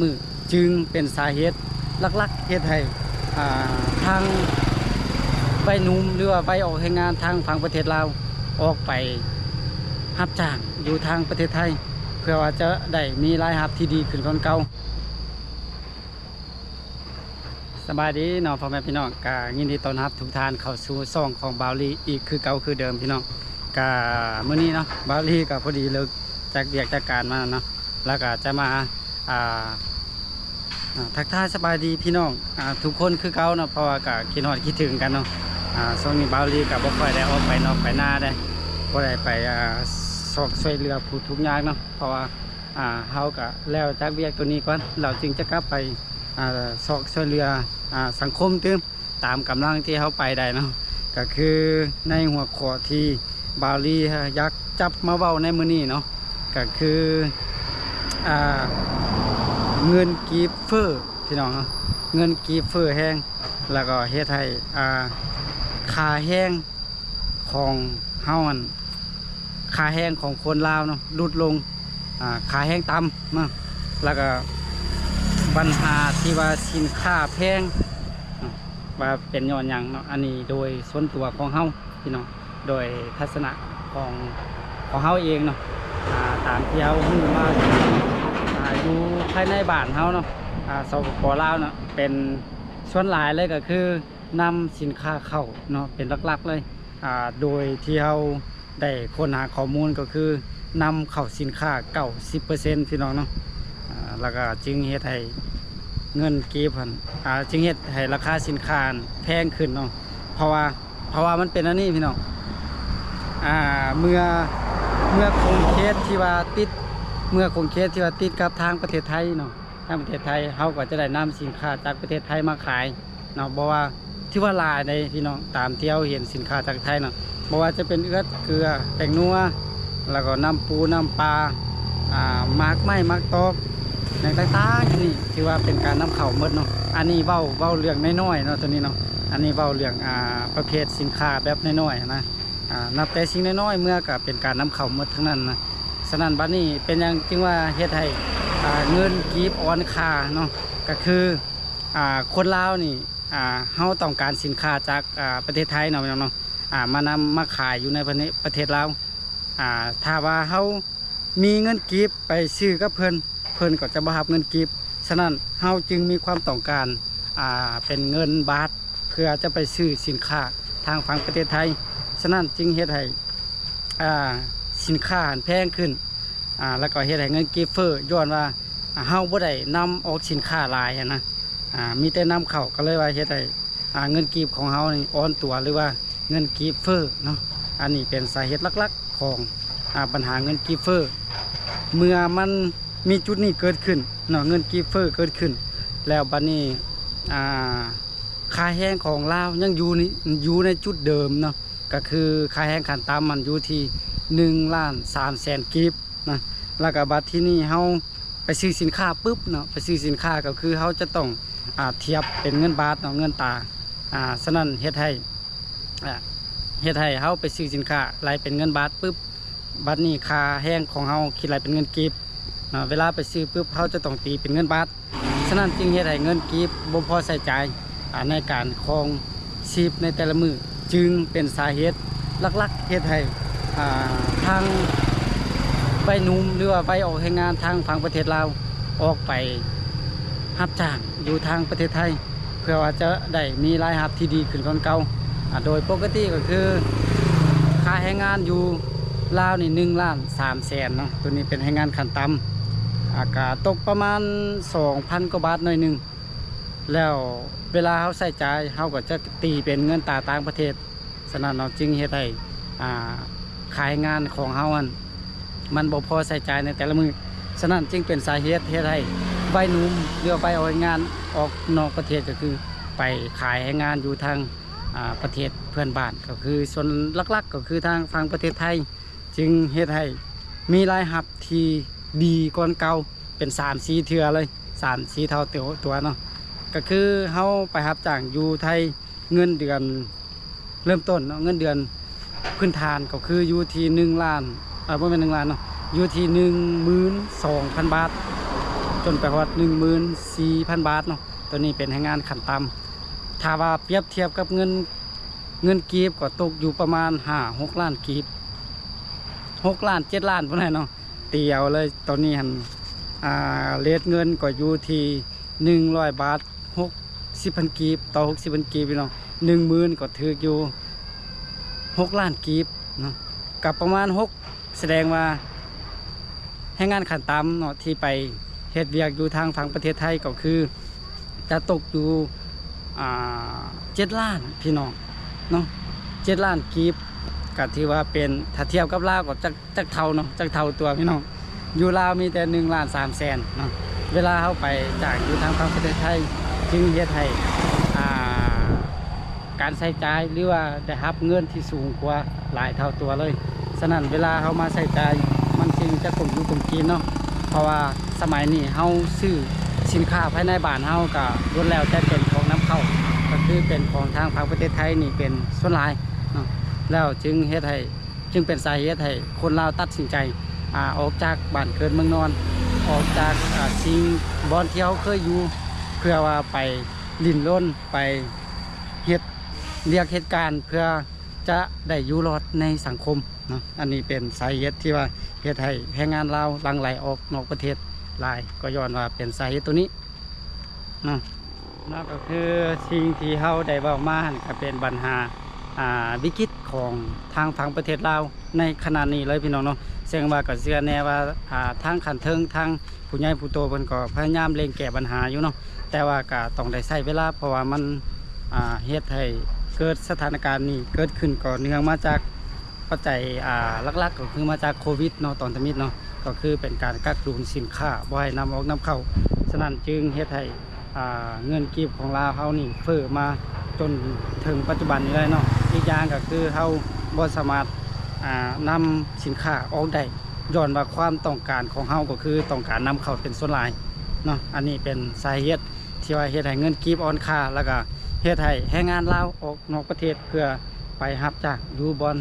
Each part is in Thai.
มือจึงเป็นสาเหตุหลักๆเหตุให้ทางใบหนุ่มหรือว่าใบออกแรงงานทางฝั่งประเทศลาวออกไปรับจ้างอยู่ทางประเทศไทย เพื่อว่าจะได้มีรายรับที่ดีขึ้นกว่าเก่าสบายดีน้องพ่อแม่พี่น้องกายินดีต้อนรับทุกท่านเข้าสู่ซ่องของบาวลีอีกคือเก่าคือเดิมพี่น้องกาเมื้อนี้เนาะบาวลีก็พอดีเลิกจากเบียกจากการมาเนาะแล้วก็จะมา ทักทายสบายดีพี่น้องอทุกคนคือเก่าเนาะเพราะว่าก็คิดฮอดคิดถึงกันเนาะอ่าช่วงนี้บาวลีกับบ่ค่อยได้ออกไปนอกไปหน้าได้บ่ได้ไปอสอกช่วยเหลือผู้ทุกข์ยากเนาะเพราะว่าเฮาก็แล้วจากเวียกตัวนี้ก่อนเราจึงจะกลับไปอสอกช่วยเหลืออสังคมเติมตามกำลังที่เฮาไปได้เนาะก็คือในหัวข้อที่บาวลีอยากจับมาเว้าในมือนี้เนาะก็คือ เงินกีบเฟอร์พี่น้องเงินกีบเฟอร์แห้งแล้วก็เฮ็ดให้อ่าแห้งของเฮามันค่าแห้งของคนลาวเนาะลดลงอ่าแห้งต่ำเนาะแล้วก็ปัญหาที่ว่าสินค้าแพงเนาะว่าเป็นย้อนหยังเนาะอันนี้โดยส่วนตัวของเฮาพี่น้องโดยทัศนะของของเฮาเองเนาะตามที่เฮาฮู้มา อยู่ภายในบ้านเฮาเนาะอ่าสปปลาวเนาะเป็นส่วนหลายเลยก็คือนำสินค้าเข้าเนาะเป็นหลักๆเลยอ่าโดยที่เฮาได้ค้นหาข้อมูลก็คือนำเข้าสินค้าเก่า10%พี่น้องเนาะอ่าแล้วก็จึงเฮ็ดให้เงินเก็บพันอ่าจึงเฮ็ดให้ราคาสินค้าแพงขึ้นเนาะเพราะว่าเพราะว่ามันเป็นอันนี้พี่น้องอ่าเมื่อเมื่อคงเคสที่ว่าติด เมื่อคงเคสที่ว่าติดกับทางประเทศไทยเนาะทางประเทศไทยเขาก็จะได้นำสินค้าจากประเทศไทยมาขายเนาะบอกว่าที่ว่าลายในพี่น้องตามเที่เราเห็นสินค้าจากไทยเนาะบอกว่าจะเป็นเอื้อเกลือแป้งนัวแล้วก็น้ำปูน้ำปลาอ่ามากไม้มากตอกในต่างๆที่นี่ที่ว่าเป็นการนำเข้าหมดเนาะอันนี้เว้าเว้าเรื่องน้อยๆเนาะตัวนี้เนาะอันนี้เว้าเรื่องอ่าประเภทสินค้าแบบน้อยๆนะอ่านับแต่สิ่งน้อยๆเมื่อก็เป็นการนำเข้าหมดทั้งนั้นนะ สนั่นบัดนี้เป็นอย่างจึงว่าเฮ็ดให้เงินกีบออนคาเนาะก็คือคนลาวนี่เฮาต้องการสินค้าจากประเทศไทยเนาะพี่น้องเนาะมานำมาขายอยู่ในประเทศประเทศลาวถ้าว่าเฮามีเงินกีบไปซื้อกับเพิ่นเพิ่นก็จะบ่รับเงินกีบฉะนั้นเฮาจึงมีความต้องการเป็นเงินบาทเพื่อจะไปซื้อสินค้าทางฝั่งประเทศไทยฉะนั้นจึงเฮ็ดให้อ่า สินค้าแพงขึ้นอ่าแล้วก็เฮ็ดให้เงินกีบเฟอร์ย้อนว่าเฮาบ่ได้นำออกสินค้าหลายนะอ่ามีแต่นำเข้าก็เลยว่าเฮ็ดให้อ่าเงินกีบของเฮานี่อ่อนตัวหรือว่าเงินกีบเฟอร์เนาะอันนี้เป็นสาเหตุหลักๆของอ่าปัญหาเงินกีบเฟอร์เมื่อมันมีจุดนี้เกิดขึ้นเนาะเงินกีบเฟอร์เกิดขึ้น แล้วบัดนี้อ่าค่าแห้งของลาวยังอยู่นี่อยู่ในจุดเดิมเนาะก็คือค่าแห้งขันตามมันอยู่ที่ หนึ่งล้านสามแสนกีบนะแล้วก็บัดที่นี่เฮาไปซื้อสินค้าปุ๊บเนาะไปซื้อสินค้าก็คือเฮาจะต้องอ่าเทียบเป็นเงินบาทเนาะเงินตาอ่าฉะนั้นเฮ็ดให้อ่าเฮ็ดให้เฮาไปซื้อสินค้าไหลเป็นเงินบาทปุ๊บบัดนี้ค่าแห้งของเฮาคิดไหลเป็นเงินกีบเนาะเวลาไปซื้อปุ๊บเฮาจะต้องตีเป็นเงินบาทฉะนั้นจึงเฮ็ดให้เงินกีบบ่พอใช้จ่ายอ่าในการครองชีพในแต่ละมือจึงเป็นสาเหตุลักๆเฮ็ดให้ ทางใบนุ่มหรือว่าใบออกแรงงานทางฝั่งประเทศลาวออกไปรับจ้างอยู่ทางประเทศไทย เพื่อว่าจะได้มีรายรับที่ดีขึ้นกว่าเก่าโดยปกติก็คือค่าแรงงานอยู่ลาวนี่หนึ่งล้านสามแสนเนาะตัวนี้เป็นแรงงานขั้นต่ำอากาศตกประมาณสองพันกว่าบาทหน่อยหนึ่งแล้วเวลาเขาใส่จ่ายเขาก็จะตีเป็นเงินตาต่างประเทศฉะนั้นเราจึงเฮ็ดให้อ่า ขายงานของเฮามันมันบ่พอใส่ใจในแต่ละมือฉะนั้นจึงเป็นสาเหตุเฮ็ดให้ใบหนุ่มเรือใบออกงานออกนอกประเทศก็คือ ไปขายให้งานอยู่ทางประเทศเพื่อนบ้านก็คือส่วนลักๆ ก็คือทางฝั่งประเทศไทย จึงเฮ็ดให้มีรายรับที่ดีกว่าเก่าเป็น3 4เทือเลย3 4เท่าตัวตัวเนาะก็คือเฮาไปรับจ้างอยู่ไทยเงินเดือนเริ่มต้นเนาะเงินเดือน พื้นฐานก็คืออยู่ที่หนึ่งล้านเออไม่เป็นหนึ่งล้านเนาะอยู่ที่หนึ่งหมื่นสองพันบาท จนไปฮอด14,000บาทเนาะตัวนี้เป็นแรงงานขั้นต่ำถ้าว่าเปรียบเทียบกับเงินเงินกีบก็ตกอยู่ประมาณ5 6ล้านกีบ6ล้าน7ล้านพุ่นแหละเนาะตีเอาเลยตอนนี้หันอ่าเรทเงินก็อยู่ที่100บาท60พันกีบต่อ60พันกีบพี่น้อง10,000ก็ถืออยู่ 6ล้านกีบเนาะกับประมาณ 6 แสดงว่าให้งานขันตามเนาะที่ไปเฮ็ดเวียกอยู่ทางฝั่งประเทศไทยก็คือ จะตกอยู่เจ็ดล้านพี่น้องเนาะเจ็ดล้านกีบก็ถือว่าเป็นถ้าเทียบกับลาวก็จักจักเท่าเนาะจักเท่าตัวพี่น้องอยู่ลาวมีแต่หนึ่งล้านสามแสนเนาะเวลาเข้าไปจากอยู่ทางฝั่งประเทศไทยจึงเฮ็ดให้ การใช้จ่ายหรือว่าได้รับเงินที่สูงกว่าหลายเท่าตัวเลยฉะนั้นเวลาเขามาใช้จ่ายมันจึงจะกลมอยู่กลมกินเนาะเพราะว่าสมัยนี้เฮาซื้อสินค้าภายในบ้านเฮาก็ล้วนแล้วแต่เป็นของน้ำเข้าก็คือเป็นของทางภาคประเทศไทยนี่เป็นส่วนหลายเนาะแล้วจึงเฮ็ดให้จึงเป็นสาเหตุให้คนลาวตัดสินใจอออกจากบ้านเกิดเมืองนอน ออกจากสิ่งบอนที่เขาเคยอยู่เพื่อว่าไปลินล้นไป เรียกเหตุการณ์เพื่อจะได้อยู่รอดในสังคมเนาะอันนี้เป็นสาเหตุที่ว่าเหตุให้แรงงานลาวลังไหลออกนอกประเทศหลายก็ย้อนว่าเป็นสาเหตุตัวนี้เนาะนั่นก็คือสิ่งที่เฮาได้เว้ามาหั่นก็เป็นปัญหาอ่าวิกฤตของทางฝั่งประเทศลาวในขณะนี้เลยพี่น้องเนาะเสียงว่าก็เชื่อแน่ว่าทางขันเทิงทางผู้ใหญ่ผู้โตเพิ่นก็พยายามเร่งแก้ปัญหาอยู่เนาะแต่ว่าก็ต้องได้ใช้เวลาเพราะว่ามันอ่าเฮ็ดให้ เกิดสถานการณ์นี้เกิดขึ้นก่อนเนื่องมาจากปัจจัยอ่าหลักๆก็คือมาจากโควิดเนาะตอนทมิดเนาะก็คือเป็นการกักตุนสินค้าบ่ให้นำออกนำเข้าฉะนั้นจึงเฮ็ดให้อ่าเงินกีบของลาวเฮานี่เฟ้อมาจนถึงปัจจุบันนี้เลยเนาะอีกอย่างก็คือเฮาบ่สามารถอ่านำสินค้าออกได้ย้อนว่าความต้องการของเฮาก็คือต้องการนำเข้าเป็นส่วนหลายเนาะอันนี้เป็นสาเหตุที่ว่าเฮ็ดให้เงินกีบอ่อนค่าแล้วก็ เฮ็ดให้แรงงานลาวออกนอกประเทศเพื่อไปรับจากอยู่บอน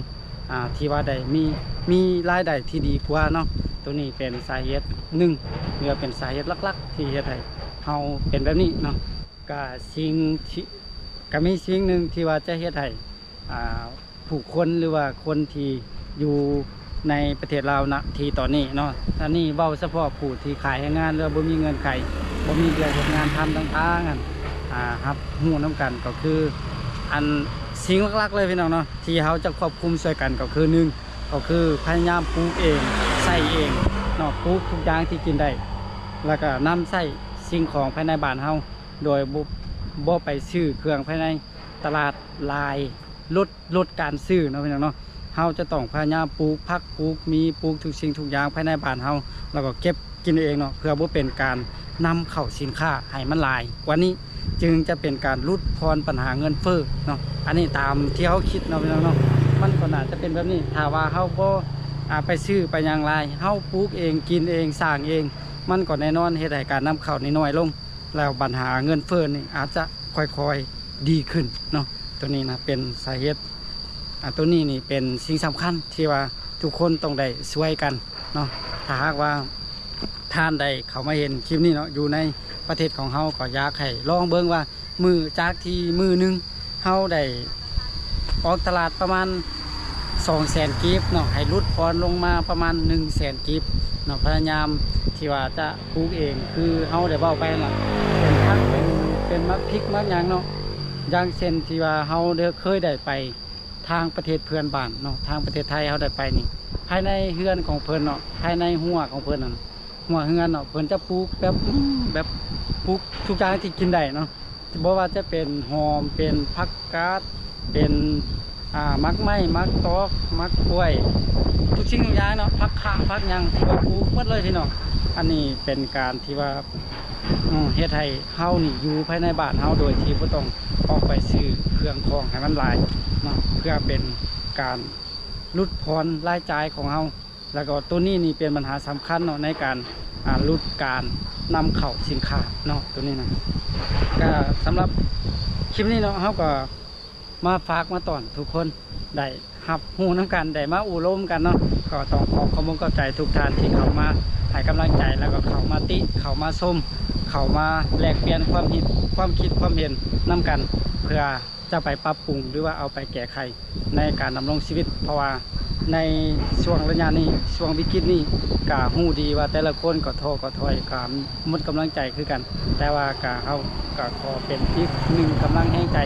อ่าที่ว่าได้มีมีรายได้ที่ดีกว่าเนาะตัวนี้เป็นสาเหตุหนึ่งเรือเป็นสาเหตุลักๆ ที่เฮ็ดให้เฮาเป็นแบบนี้เนาะก็สิ่งที่ก็มีสิ่งหนึ่งที่ว่าจะเฮ็ดให้อ่าผู้คนหรือว่าคนที่อยู่ในประเทศลาวนะที่ตอนนี้เนาะอันนี้เว้าเฉพาะผู้ที่ขายงานหรือว่าบ่มีเงินไขบ่มีเดือนเฮ็ดงานทำต่างๆนั่น อ่าครับหูน้ำกันก็คือ อันสิ่งหลักๆเลยพี่น้องเนาะที่เขาจะควบคุมช่วยกันก็คือหนึ่งก็คือพยายามปลูกเองใส่เองเนาะปลูกทุกอย่างที่กินได้ แล้วก็นำใส่สิ่งของภายในบ้านเฮาโดยบ่บ่ไปซื้อเครื่องภายในตลาดลายลดลดการซื้อเนาะพี่น้องเนาะเฮาจะต้องพยายามปลูกผักปลูกมีปลูกทุกสิ่งทุกอย่างภายในบ้านเฮาแล้วก็เก็บกินเองเนาะเพื่อบ่เป็นการนำเข้าสินค้าให้มันลายกว่านี้ จึงจะเป็นการลดพรปัญหาเงินเฟ้อเนาะอันนี้ตามที่เขาคิดเนาะพี่น้องเนาะมันก็น่าจะเป็นแบบนี้ถ้าว่าเขาบ่ไปซื้อไปอย่างไรเฮาปลูกเองกินเองสร้างเอง มันก็แน่นอนเฮ็ดให้การนำเข้านี่น้อยลง แล้วปัญหาเงินเฟ้อนี่อาจจะค่อยๆดีขึ้นเนาะตัวนี้นะเป็นสาเหตุตัวนี้นี่เป็นสิ่งสำคัญที่ว่าทุกคนต้องได้ช่วยกันเนาะถ้าหากว่าท่านใดเขามาเห็นคลิปนี้เนาะอยู่ใน ประเทศของเฮาก็อยากให้ลองเบิ่งว่ามือจากที่มือหนึงเฮาได้ออกตลาดประมาณ2แสนกีบเนาะให้ลดพรลงมาประมาณ1แสนกีบเนาะพยายามที่ว่าจะปลูกเองคือเฮาได้เว้าไปนั่นล่ะเป็นพักเป็นเป็นมักพริกมักยังเนาะอย่างเช่นที่ว่าเฮาได้เคยได้ไปทางประเทศเพื่อนบ้านเนาะทางประเทศไทยเฮาได้ไปนี่ ภายในเฮือนของเพิ่อนเนาะภายในหัวของเพิ่อนนั่นหัวเฮือนเนาะเพิ่อนจะปลูกแบบแบบ ปลูกทุกอย่างที่กินได้เนาะบ่ว่าจะเป็นหอมเป็นผักกาดเป็นอ่ามักไม้มักตอกมักกล้วย ทุกสิ่งทุกอย่างเนาะผักขาผักหยังที่ว่าปลูกหมดเลยพี่น้องอันนี้เป็นการที่ว่าเฮ็ดให้เฮานี่อยู่ภายในบ้านเฮาโดยที่บ่ต้องออกไปซื้อเครื่องของให้มันหลายเนาะเพื่อเป็นการลดพรรายจ่ายของเราแล้วก็ตัวนี้นี่เป็นปัญหาสำคัญเนาะในการอ่าลดการ นำเข้าสินค้าเนาะตัวนี้นะก็สำหรับคลิปนี้เนาะเราก็มาฝากมาตอนทุกคนได้หับหูน้ำกันได้มาอู่ลมกันเนาะก็ต้องขอขอบคุณกับใจทุกท่านที่เข้ามาให้กำลังใจแล้วก็เข้ามาติเข้ามาชมเข้ามาแลกเปลี่ยนความคิดความคิดความเห็นนํกัน เพื่อจะไปปรับปรุงหรือว่าเอาไปแก้ไขในการดำรงชีวิตเพราะว่า ในช่วงระยะนี้ช่วงวิกฤตนี้ก็ฮู้ดีว่าแต่ละคนก็ท้อก็ถอยก็หมดกำลังใจคือกัน แต่ว่าก็เฮาก็ขอเป็นอีกหนึ่งกำลังแห่งใจ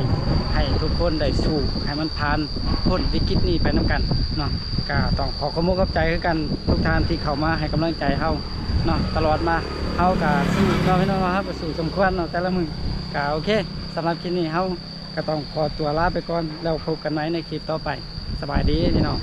ให้ทุกคนได้สู้ให้มันผ่านพ้นวิกฤตนี้ไปนํกันเนาะก็ต้องขอขอบคุณกับใจคือกันทุกท่านที่เข้ามาให้กำลังใจเฮาเนาะตลอดมาเฮาก็สู้เนาะพี่น้องเนะครับสู้สมควรเนาะแต่ละมือก็โอเคสำหรับคลิปนี้เฮาก็ต้องขอตัวลาไปก่อนแล้วพบกันใหม่ในคลิปต่อไปสบายดีพี่น้อง